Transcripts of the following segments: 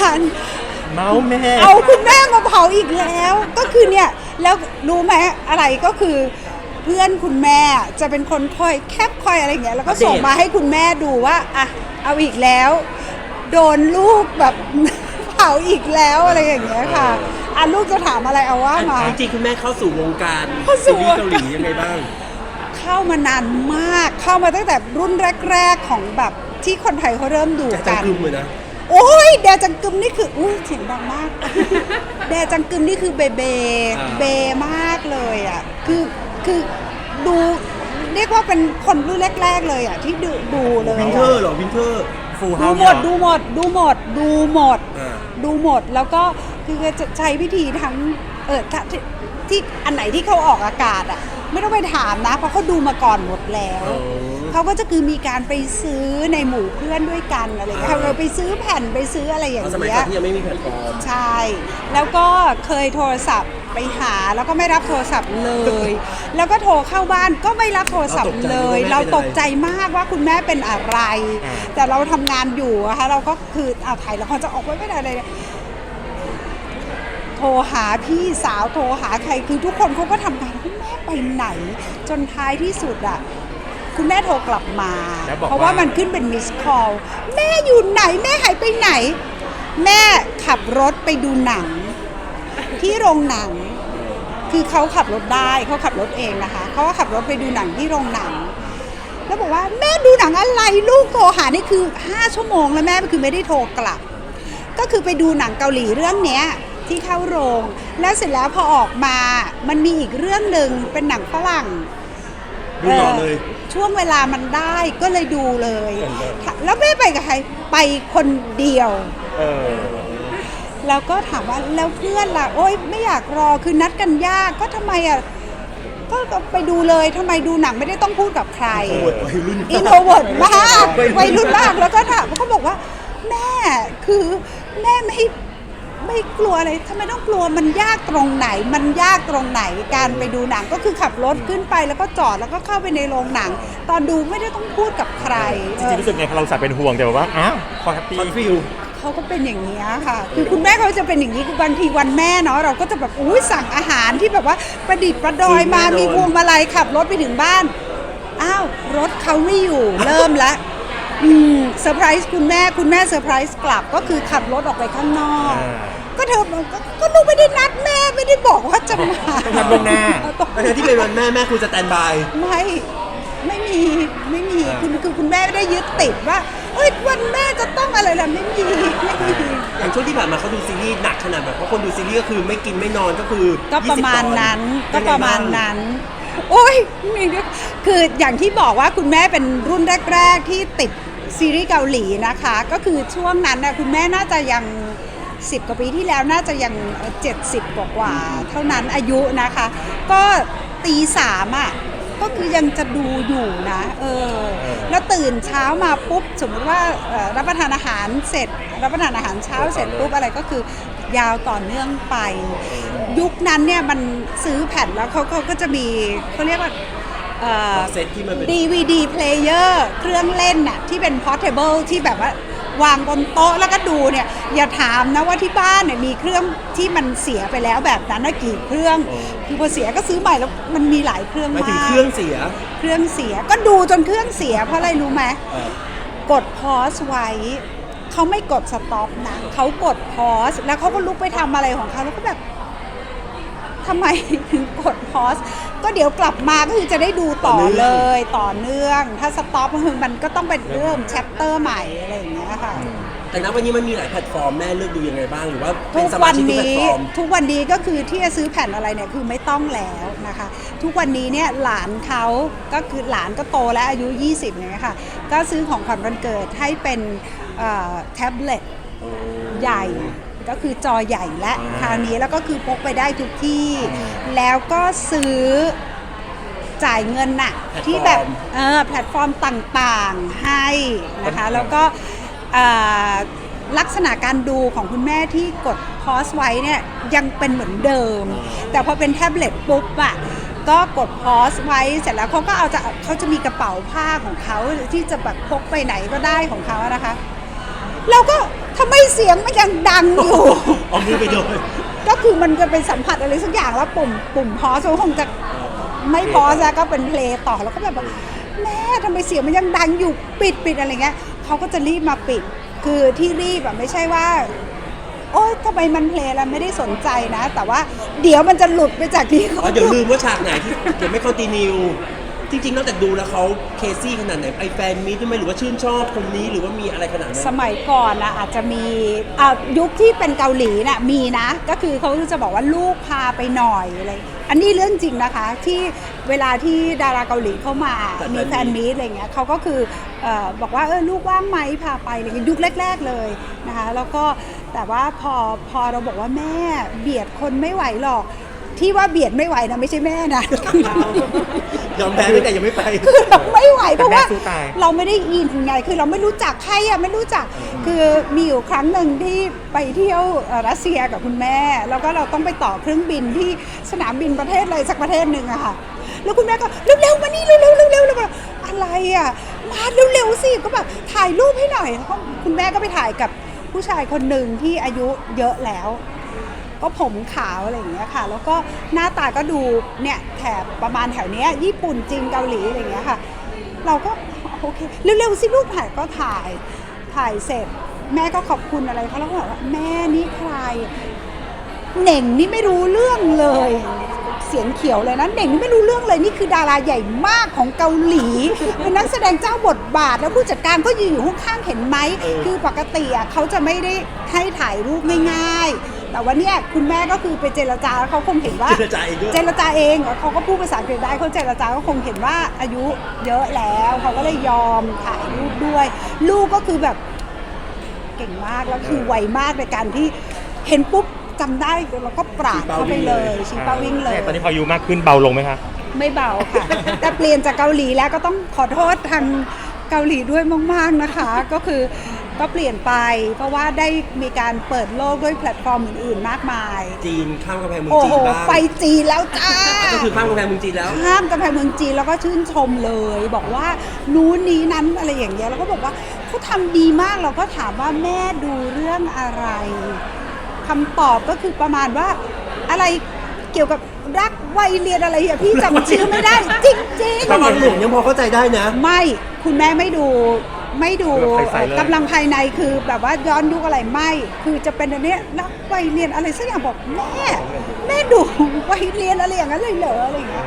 การ เมาส์แม่เอาคุณแม่มาเผาอีกแล้ว ก็คือเนี่ย แล้วรู้ไหมอะไรก็คือเพื่อนคุณแม่จะเป็นคนคอยแคปคอยอะไรอย่างเงี้ยแล้วก็ส่งมาให้คุณแม่ดูว่าอะเอาอีกแล้ว โดนลูกแบบ เผาอีกแล้วอะไรอย่างเงี้ยค่ะอะลูกจะถามอะไรเอาว่ามา จริงๆคุณแม่เข้าสู่วงการเข้าสู่ซีรีส์เกาหลียังไงบ้าง เข้ามานานมากเข้ามาตั้งแต่รุ่นแรก ๆ ของแบบที่คนไทยเขาเริ่มดูจากจักังนกึมเลยนะ โอ้ยแดจังกึมนี่คืออุ้ยเสียงดังมาก แดจังกึมนี่คือเบเบอ่า เบมากเลยอะคือคือดูเรียกว่าเป็นคนรุ่นแรก ๆ เลยอะที่ดูดูเลยวินอะเทอร์เหรอวินเทอร์ฟูลดูเฮาส์หมดดูหมดดูหมดดูหมด อ่า ดูหมดแล้วก็คือจะใช้วิธีทั้งเออถ้าที่ที่อันไหนที่เขาออกอากาศอะ ไม่ต้องไปถามนะ เพราะเขาดูมาก่อนหมดแล้วอ๋อ เขาก็จะคือมีการไปซื้อในหมู่เพื่อนด้วยกันอะไรอย่างเงี้ยอ่า เราไปซื้อแผ่นไปซื้ออะไรอย่างเพราะสมัยเงี้ก่อยนที่ยังไม่มีแพลตฟอร์ม ใช่ แล้วก็เคยโทรศัพท์ไปหาแล้วก็ไม่รับโทรศัพท์เลย แล้วก็โทรเข้าบ้านก็ไม่รับโทรศัพท์เลย เราเราตตกกใจใจมากว่าคุณแม่เป็นอะไร อ่า แต่เราทำงานอยู่อะคะเราก็คือเอาถ่ายละครจะออกไว้ไม่ได้เลยโทรหาพี่สาวโทรหาใครคือทุกคนเขาก็ทำงานคุณแม่ไปไหน จนท้ายที่สุดอะ คุณแม่โทรกลับมา แล้วบอกเพราะว่าว่ามัมันขึ้นเป็นมิสคอลแม่อยู่ไหน แม่หายไปไหน แม่ขับรถไปดูหนัง ที่โรงหนัง คือเขาขับรถได้เขาขับรถเองนะคะเขาก็ขับรถไปดูหนังที่โรงหนัง แล้วบอกว่าแม่ดูหนังอะไรลูกโทรหานี่คือ 5 ชั่วโมงแล้วแม่คือไม่ได้โทรกลับ ก็คือไปดูหนังเกาหลีเรื่องเนี้ยที่เข้าโรง แล้วเสร็จแล้วพอออกมา มันมีอีกเรื่องหนึ่งเป็นหนังฝรั่ง ดูต่อเลย ช่วงเวลามันได้ก็เลยดูเลยเออแล้วแม่ไปกับใครไปคนเดียว เออ แล้วก็ถามว่าแล้วเพื่อนล่ะ โอ๊ยไม่อยากรอคือนัดกันยากก็ทำไมอะก็ก็ไปดูเลยทำไมดูหนังไม่ได้ต้องพูดกับใครโอ้ยวัยรุ่น อินโทรเวิร์ดมากวัวัยยรุ่รุ่นนมากแล้วก็ถามเขาบอกว่า แม่คือแม่ไม่ ไม่กลัวอะไรทำไมต้องกลัวมันยากตรงไหน มันยากตรงไหนการไปดูหนังก็คือขับรถขึ้นไปแล้วก็จอดแล้วก็เข้าไปในโรงหนัง ตอนดูไม่ได้ต้องพูดกับใครจริงๆรู้สึกไงเราสัตว์เป็นห่วงแต่แบบว่าอ้าวพอแฮปปี้คอนฟิวเขาก็เป็นอย่างนี้ยค่ะ คือคุณแม่เขาจะเป็นอย่างนี้คือบางทีวันแม่เนาะเราก็จะแบบอุ้ยสั่งอาหารที่แบบว่าประดิษฐ์ประดอยมาซื้อแน่นอนมีพวงมาลัยขับรถไปถึงบ้านอ้าวรถเขาไม่อยู่เริ่มละอืมเซอร์ไพรส์คุณแม่คุณแม่เซอร์ไพรส์กลับก็คือขับรถออกไปข้างนอกอ่า ก็เธอบอกก็ก็หนูไม่ได้นัดแม่ไม่ได้บอกว่าจะมาต้องนัดล่วงหน้าต้องทั้งที่เป็นวันแม่แม่คุณสแตนบาย ไม่ไม่มีไม่มีอ่าคือคือคุณแม่ไม่ได้ยึดติดว่าเอ้ยวันแม่จะต้องอะไรล่ะไม่มีไม่มีอย่างช่วงที่ผ่านมาเขาดูซีรีส์หนักขนาดแบบเพราะคนดูซีรีส์ก็คือไม่กินไม่นอนก็คือก็ประมาณ20ตอนั้นก็ยังไงประมาณบ้งนั้น โอ้ยมีด้วยคืออย่างที่บอกว่าคุณแม่เป็นรุ่นแรก ๆ ที่ติดซีรีส์เกาหลีนะคะ ก็คือช่วงนั้นนะคุณแม่น่าจะยัง 10 กว่าปีที่แล้วน่าจะยัง 70 กว่ากว่าๆเท่านั้นอายุนะคะ ก็ตีสามอะก็คือยังจะดูอยู่นะเออแล้วตื่นเช้ามาปุ๊บ สมมติว่าเอ่อรับประทานอาหารเสร็จ รับประทานอาหารเช้าเสร็จปุ๊บอะไรก็คือยาวต่อเนื่องไป ยุคนั้นเนี่ยมันซื้อแผ่นแล้วเขาเขาก็จะมีเขาเรียกว่าเอ่อบ็อกเซตที่มันเป็น DVD player เครื่องเล่นน่ะที่เป็น portable ที่แบบว่า วางบนโต๊ะแล้วก็ดูเนี่ยอย่าถามนะว่าที่บ้านเนี่ยมีเครื่องที่มันเสียไปแล้วแบบนั้นนะกี่เครื่องอ๋อคือพอเสียก็ซื้อใหม่แล้วมันมีหลายเครื่องหมายมากถึงเครื่องเสีย เครื่องเสียก็ดูจนเครื่องเสีย เพราะอะไรรู้ไหมเอ่อกดพอสไว้เขาไม่กดสต็อปนะเขากดพอสแล้วเขาก็ลุกไปทำอะไรของเขาแล้วก็แบบ ทำไมถึงกดพอสก็เดี๋ยวกลับมาก็คือจะได้ดูต่อเลย ต่อเนื่อง ถ้าสต็อปก็คือมันก็ต้องเป็นเริ่มแชปเตอร์ใหม่อะไรอย่างเงี้ยค่ะ แต่ณวันนี้มันมีหลายแพลตฟอร์มแม่เลือกดูยังไงบ้างหรือว่าเป็ทุนกสวัมานชิกทุกแพลตนี้ฟอร์ม ทุกวันนี้ก็คือที่จะซื้อแผ่นอะไรเนี่ยคือไม่ต้องแล้วนะคะ ทุกวันนี้เนี่ยหลานเขาก็คือหลานก็โตแล้วอายุ 20เนี่ยค่ะ ก็ซื้อของขวัญวันเกิดให้เป็นเอ่อแท็บเล็ตใหญ่ ก็คือจอใหญ่และอ่าคราวนี้แล้วก็คือพกไปได้ทุกที่ แล้วก็ซื้อจ่ายเงินน่ะที่แบบเออแพลตฟอร์มต่างๆให้นะคะ แล้วก็เอ่อลักษณะการดูของคุณแม่ที่กดพอสไว้เนี่ยยังเป็นเหมือนเดิม แต่พอเป็นแท็บเล็ตปุ๊บอะก็กดพอสไว้เสร็จแล้วเขาก็เอาจะเขาจะมีกระเป๋าผ้าของเขาที่จะแบบพกไปไหนก็ได้ของเขาอะนะคะ เราก็ทำไมเสียงมันยังดังอยู่ เอามือไปโดน ก็คือมันจะไปสัมผัสอะไรสักอย่างแล้วปุ่มปุ่มพอสคงจะไม่พอซะก็เป็นเพลงต่อแล้วก็แบบว่าแม่ทำไมเสียงมันยังดังอยู่ปิดปิดอะไรเงี้ยเขาก็จะรีบมาปิด คือที่รีบแบบไม่ใช่ว่า โอ๊ยทำไมมันเพลงแล้วไม่ได้สนใจนะ แต่ว่าเดี๋ยวมันจะหลุดไปจากที่อ๋อเดี๋ยวลืมว่าฉากไหนที่เดี๋ยวไม่คอนติเนีย จริงๆนอกจากดูแล้วเขาเคซี่ขนาดไหนไอแฟนมีด้วยไหมหรือว่าชื่นชอบคนนี้หรือว่ามีอะไรขนาดนั้น สมัยก่อนนะอาจจะมีอะยุคที่เป็นเกาหลีน่ะมีนะ ก็คือเขาจะบอกว่าลูกพาไปหน่อยอะไรอันนี้เรื่องจริงนะคะ ที่เวลาที่ดาราเกาหลีเข้ามาจัดมีแฟแฟนนมีตมีตอะไรเงี้ยเขาก็คือเอ่อบอกว่าเออลูกว่างไหมพาไปอะไรเงี้ยยุคแรก ๆเลยนะคะ แล้วก็แต่ว่าพอพอเราบอกว่าแม่เบียดคนไม่ไหวหรอก ที่ว่าเบียดไม่ไหวนะไม่ใช่แม่นะ ยอมแพ้ตั้งแต่ยังไม่ไป คือเราไม่ไหวเพราะว่าแต่แม่สู้ตาย เราไม่ได้อินไงคือเราไม่รู้จักใครอะไม่รู้จักคือมีอยู่ครั้งหนึ่งที่ไปเที่ยวเอ่อรัสเซียกับคุณแม่ แล้วก็เราต้องไปต่อเครื่องบินที่สนามบินประเทศอะไรสักประเทศหนึ่งอะค่ะ แล้วคุณแม่ก็เร็วๆมานี่เร็วๆเร็วๆแล้วแบบอะไรอะมาเร็วๆสิก็แบบถ่ายรูปให้หน่อยแล้วก็คุณแม่ก็ไปถ่ายกับผู้ชายคนหนึ่งที่อายุเยอะแล้ว ก็ผมขาวอะไรอย่างเงี้ยค่ะ แล้วก็หน้าตาก็ดูเนี่ยแถบประมาณแถวเนี้ยญี่ปุ่นจีนเกาหลีอะไรอย่างเงี้ยค่ะ เราก็โอเคเร็วๆสิลูกถ่ายก็ถ่ายถ่ายเสร็จ แม่ก็ขอบคุณอะไรเขาแล้วก็บอกว่าแม่นี่ใครเหน่งนี่ไม่รู้เรื่องเลย สียงเขียวเลยนะเหน่งนี่ไม่รู้เรื่องเลยนี่คือดาราใหญ่มากของเกาหลี เป็นนักแสดงเจ้าบทบาท แล้วผู้จัดการก็ยืนอยู่ข้างๆเห็นไหมเออคือปกติอะเขาจะไม่ได้ให้ถ่ายรูปง่ายๆ แต่วันเนี้ยคุณแม่ก็คือไปเจรจาแล้วเขาคงเห็นว่า เจรจาเองด้วย เจรจาเองเขาก็พูดภาษาอังกฤษได้เขาเจรจาก็คงเห็นว่าอายุเยอะแล้วเขาก็เลยยอมถ่ายรูปด้วย ลูกก็คือแบบเก่งมากแล้วคือไวมากในการที่เห็นปุ๊บ จำได้แล้วก็ปราดเข้าไปเลยชี้เป้าวิ่งเลย ตอนนี้พออายุมากขึ้นเบาลงไหมคะ ไม่เบาค่ะ แต่เปลี่ยนจากเกาหลีแล้วก็ต้องขอโทษทางเกาหลีด้วยมากๆนะคะ ก็คือก็เปลี่ยนไป เพราะว่าได้มีการเปิดโลกด้วยแพลตฟอร์มอื่นๆมากมาย จีนข้ามกำแพงเมืองโอ้จีโห นบ้างไปจีนแล้วจ้า ก็คือข้ามกำแพงเมืองจีนแล้ว ข้ามกำแพงเมืองจีนแล้วก็ชื่นชมเลย บอกว่านู้นนี้นั้นอะไรอย่างเงี้ยแล้วก็บอกว่าเขาทำดีมากเราก็ถามว่าแม่ดูเรื่องอะไร คำตอบก็คือประมาณว่าอะไรเกี่ยวกับรักวัยเรียนอะไรอะพี่จำชื่อไม่ได้ จริงพระบางหลวงยังพอเข้าใจได้นะๆไม่คุณแม่ไม่ดูไม่ดูใส่ๆเลยกำลังภายในคือแบบว่าย้อนยุคอะไรไม่คือจะเป็นอันเนี้ยรักวัยเรียนอะไรสักอย่างบอกแม่แม่ดูวัยเรียนอะไรอย่างนั้นเลยเหรออะไรอย่างเงี้ย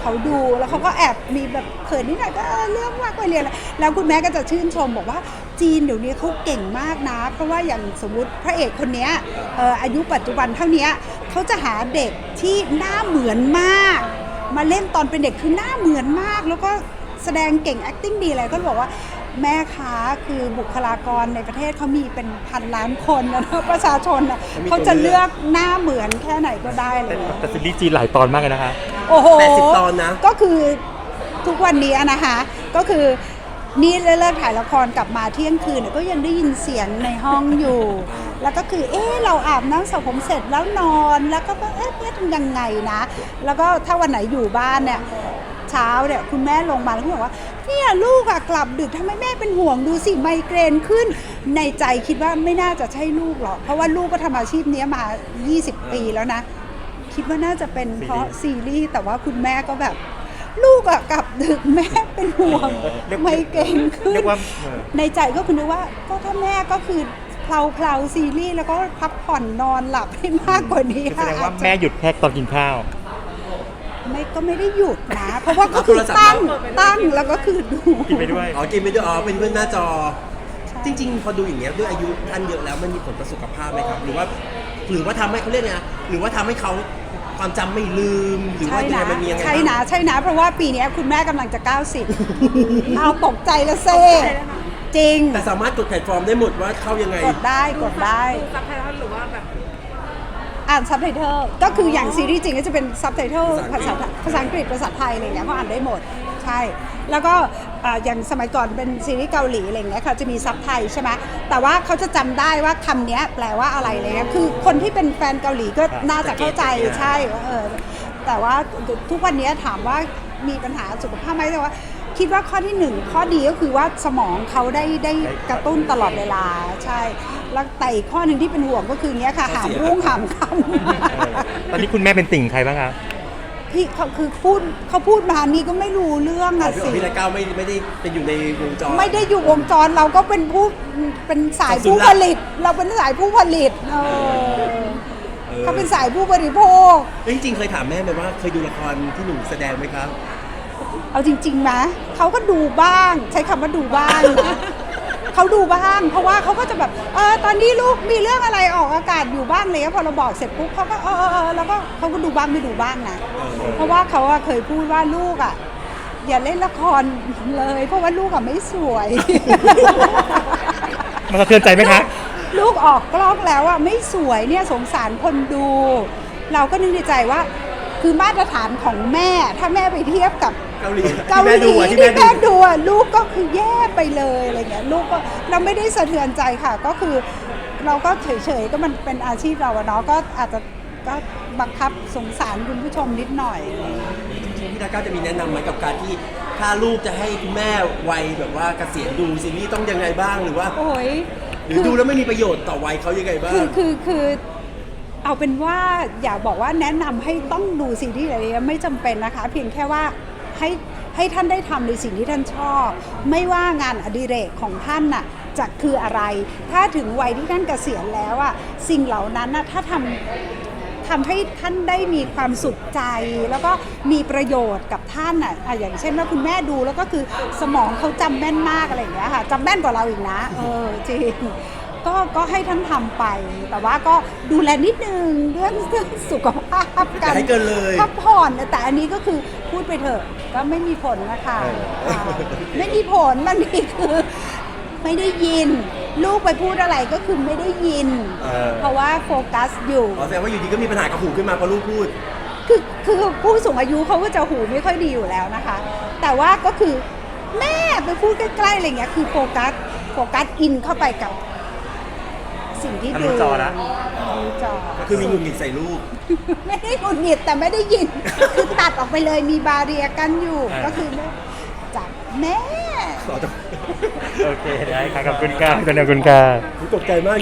เขาดูแล้วเขาก็แอบมีแบบเขินนิดหน่อยก็เออเรื่องมากไปเรียนแล้วแล้วคุณแม่ก็จะชื่นชมบอกว่า จีนเดี๋ยวนี้เขาเก่งมากนะ เพราะว่าอย่างสมมติพระเอกคนเนี้ยเอ่ออายุปัจจุบันเท่าเนี้ยเขาจะหาเด็กที่หน้าเหมือนมาก มาเล่นตอนเป็นเด็กคือหน้าเหมือนมาก แล้วก็แสดงเก่ง acting ดีอะไรก็บอกว่าแม่คะคือบุคลากรในประเทศเขามีเป็นพันล้านคนนะประชาชนนะเขามีเขาจะตัวเลืเลืออกกหน้าเหมือนแค่ไหนก็ได้เลยแต่ซีรีส์จีนหลายตอนมากเลยนะคะ โอ้โห80ตอนนะ ก็คือทุกวันนี้นะคะ ก็คือ นี่เลิกถ่ายละครกลับมาเที่ยงคืนก็ยังได้ยินเสียงในห้องอยู่ แล้วก็คือเอ๊ะเราอาบน้ำสระผมเสร็จแล้วนอนแล้วก็เอ๊ะเอ๊ะทำยังไงนะ แล้วก็ถ้าวันไหนอยู่บ้านเนี่ยเช้าเนี่ยคุณแม่ลงมาแล้วก็บอกว่าเนี่ยลูกอะกลับดึกทำไมแม่เป็นห่วงดูสิไมเกรนขึ้น ในใจคิดว่าไม่น่าจะใช่ลูกหรอก เพราะว่าลูกก็ทำอาชีพนี้มา 20 ปีแล้วนะ คิดว่าน่าจะเป็นเพราะซีรีส์แต่ว่าคุณแม่ก็แบบ ลูกอะกลับดึกแม่เป็นห่วงเรียก ไมเกรนขึ้น เรียกว่าเออ ในใจก็คือนึกว่าก็ถ้าแม่ก็คือเพลาเพลาๆซีรีส์แล้วก็พักผ่อนนอนหลับให้มากกว่านี้แสดงว่าอาจจะแม่หยุดแค่ตอนกินข้าว ไม่ก็ไม่ได้หยุดนะ เพราะว่าก็คือเอาโทรศัพท์ ตั้งมาตั้งแล้วก็คือดู กินไปด้วย อ๋อกินไปด้วยอ๋อเป็นเพื่อนหน้าจอ จริง ๆ พอดูอย่างเงี้ยด้วยอายุท่านเยอะแล้วมันมีผลต่อสุขภาพไหมครับ หรือว่าหรือว่าทำให้เขาเรียกไงนะหรือว่าทำให้เขา ความจำไม่ลืมหรือว่าใช่ยังไงนะมันมียังไงใช่บ้างนะใช่นะ เพราะว่าปีเนี้ยคุณแม่กำลังจะ 90 เอาตกใจละเซ่จริง แต่สามารถกดแพลตฟอร์มได้หมดว่าเข้ายังไง กดได้กดได้ ดูซับไตเติลหรือว่าแบบ อ่านซับไตเติลก็คืออย่างซีรีส์จริงก็จะเป็นซับไตเติลภาภาษาษาภาษาอังกฤษภาษาไทยอะไรอย่างเงี้ยเขาอ่านได้หมด ใช่ แล้วก็ อ่าอย่างสมัยก่อนเป็นซีรีส์เกาหลีอะไรอย่างเงี้ยเขาจะมีซับไทยใช่ไหมแต่ว่าเขาจะจำได้ว่าคำเนี้ยแปลว่าอะไรอะไรเงี้ยคือคนที่เป็นแฟนเกาหลีก็น่าจะเข้าใจใช่ว่าเออแต่ว่าทุกวันนี้ถามว่ามีปัญหาสุขภาพไหมแต่ว่า คิดว่าข้อที่หนึ่งข้อดีก็คือว่าสมองเขาได้ได้กระตุ้นตลอดเวลาใช่แล้วแต่อีกข้อหนึ่งที่เป็นห่วงก็คืออย่างเงี้ยค่ะหามรุ่งหามค่เออตอนนี้คุณแม่เป็นติ่งใครบ้างคะำ พี่เขาคือพูดเขาพูดมานี่ก็ไม่รู้เรื่องอ๋ออะพี่สิพี่ละเก้าไม่ไม่ได้เป็นอยู่ในวงจร ไม่ได้อยู่วงจรเราก็เป็นผู้เป็นสายผู้ผลิต เราเป็นสายผู้ผลิตเออเขาเป็นสายผู้บริโภคแล้วจริงๆเคยถามแม่ไหมว่าเคยดูละครที่หนูแสดงไหมครับ เอาจริงๆไหมเขาก็ดูบ้าง ใช้คำว่าดูบ้างนะ เขาดูบ้าง เพราะว่าเขาก็จะแบบเออตอนนี้ลูกมีเรื่องอะไรออกอากาศอยู่บ้างเลยพอเราบอกเสร็จปุ๊บเขาก็เออเออเออแล้วก็เขาก็ดูบ้างไม่ดูบ้างนะเพราะว่าเขาอะเคยพูดว่าลูกอะอย่าเล่นละครเลย เพราะว่าลูกอะไม่สวย มันสะเทือนใจไหมคะ ลูกออกกล้องแล้วอะไม่สวยเนี่ยสงสารคนดู เราก็นึกในใจว่า คือมาตรฐานของแม่ถ้าแม่ไปเทียบกับ เกาหลีเกาหลีที่ที่แม่แม่ดูดูอะลูกก็คือแย่ไปเลยอะไรเงี้ยลูกก็เราไม่ได้สะเทือนใจค่ะ ก็คือเราก็เฉยๆก็มันเป็นอาชีพเราอะเนาะก็อาจจะก็บังคับสงสารคุณผู้ชมนิดหน่อย พี่ละเก้าจะมีแนะนำไหมกับการที่ถ้าลูกจะให้คุณแม่วัยแบบว่าเกษียณดูซีรีส์ต้องยังไงบ้างหรือว่า โอ้ยหรือดูแล้วไม่มีประโยชน์ต่อวัยเขายังไงบ้างคือคือคือเอาเป็นว่าอย่าบอกว่าแนะนำให้ต้องดูซีรีส์อะไรเงี้ยไม่จำเป็นนะคะ เพียงแค่ว่า ให้ให้ท่านได้ทำในสิ่งที่ท่านชอบ ไม่ว่างานอดิเรกของท่านน่ะจะคืออะไร ถ้าถึงวัยที่ท่านเกษียณแล้วอะสิ่งเหล่านั้นน่ะถ้าทำทำให้ท่านได้มีความสุขใจ แล้วก็มีประโยชน์กับท่านอะอะอย่างเช่นว่าคุณแม่ดูแล้วก็คือสมองเขาจำแม่นมากอะไรอย่างเงี้ยค่ะจำแม่นกว่าเราอีกนะเออจริง ก็ก็ให้ท่านทำไป แต่ว่าก็ดูแลนิดนึงเรื่องเรื่องสุขภาพกัอย่าให้เกินเลยพักผ่อนแต่อันนี้ก็คือพูดไปเถอะก็ไม่มีผลนะคะค่ะไม่มีผลมันนี่คือ ไม่ได้ยิน ลูกไปพูดอะไรก็คือไม่ได้ยิน เออ เพราะว่าโฟกัสอยู่ อ๋อแสดงว่าอยู่ดีก็มีปัญหากับหูขึ้นมาเพราะลูกพูด คือคือผู้สูงอายุเขาก็จะหูไม่ค่อยดีอยู่แล้วนะคะ แต่ว่าก็คือแม่ไปพูดใกล้ๆอะไรเงี้ยคือโฟกัสโฟกัสอินเข้าไปกับ สิ่งที่ทะดูลุจอละ ทะลุจอก็คือมีหงุดหงิดใส่ลูก ไม่ได้หงุดหงิดแต่ไม่ได้ยิน คือตัดออกไปเลยมีบาเรียกันอยู่ อ่า ก็คือจากแม่ต่อจากโอเคได้ค่ะขอบคุณค่ะขอบคุณค่ะผมตกใจมาก